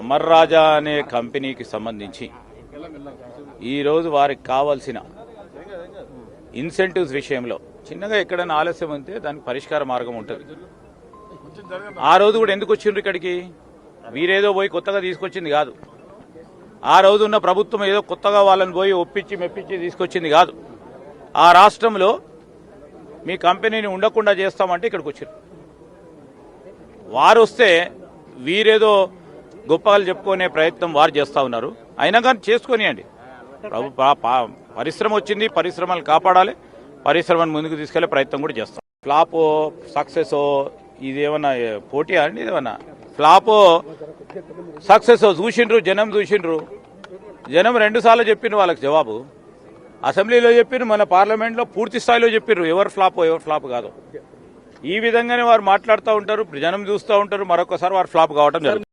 అమర్ రాజా అనే కంపెనీకి సంబంధించి ఈరోజు వారికి కావాల్సిన ఇన్సెంటివ్స్ విషయంలో చిన్నగా ఎక్కడైనా ఆలస్యం ఉంటే దానికి పరిష్కార మార్గం ఉంటుంది. ఆ రోజు కూడా ఎందుకు వచ్చిండ్రు ఇక్కడికి? వీరేదో పోయి కొత్తగా తీసుకొచ్చింది కాదు. ఆ రోజు ఉన్న ప్రభుత్వం ఏదో కొత్తగా వాళ్ళని పోయి ఒప్పించి మెప్పించి తీసుకొచ్చింది కాదు. ఆ రాష్ట్రంలో మీ కంపెనీని ఉండకుండా చేస్తామంటే ఇక్కడికి వచ్చారు వారు వస్తే వీరేదో గొప్పలు చెప్పుకునే ప్రయత్నం వారు చేస్తా ఉన్నారు. అయినా కానీ చేసుకొనియండి. ప్రభు పరిశ్రమ వచ్చింది పరిశ్రమలు కాపాడాలి పరిశ్రమను ముందుకు తీసుకెళ్ళే ప్రయత్నం కూడా చేస్తాం. ఫ్లాపో సక్సెస్ ఇదేమన్నా పోటీ అండి ఇదేమన్నా? ఫ్లాపో సక్సెస్ చూసిండ్రు జనం చూసిండ్రు. జనం రెండు సార్లు చెప్పిండ్రు వాళ్ళకి జవాబు. అసెంబ్లీలో చెప్పిర్రు మన పార్లమెంట్లో పూర్తి స్థాయిలో చెప్పిండ్రు ఎవరు ఫ్లాప్ ఎవరు ఫ్లాప్ కాదు. ఈ విధంగానే వారు మాట్లాడుతూ ఉంటారు జనం చూస్తూ ఉంటారు మరొకసారి వారు ఫ్లాప్ కావడం జరుగుతుంది.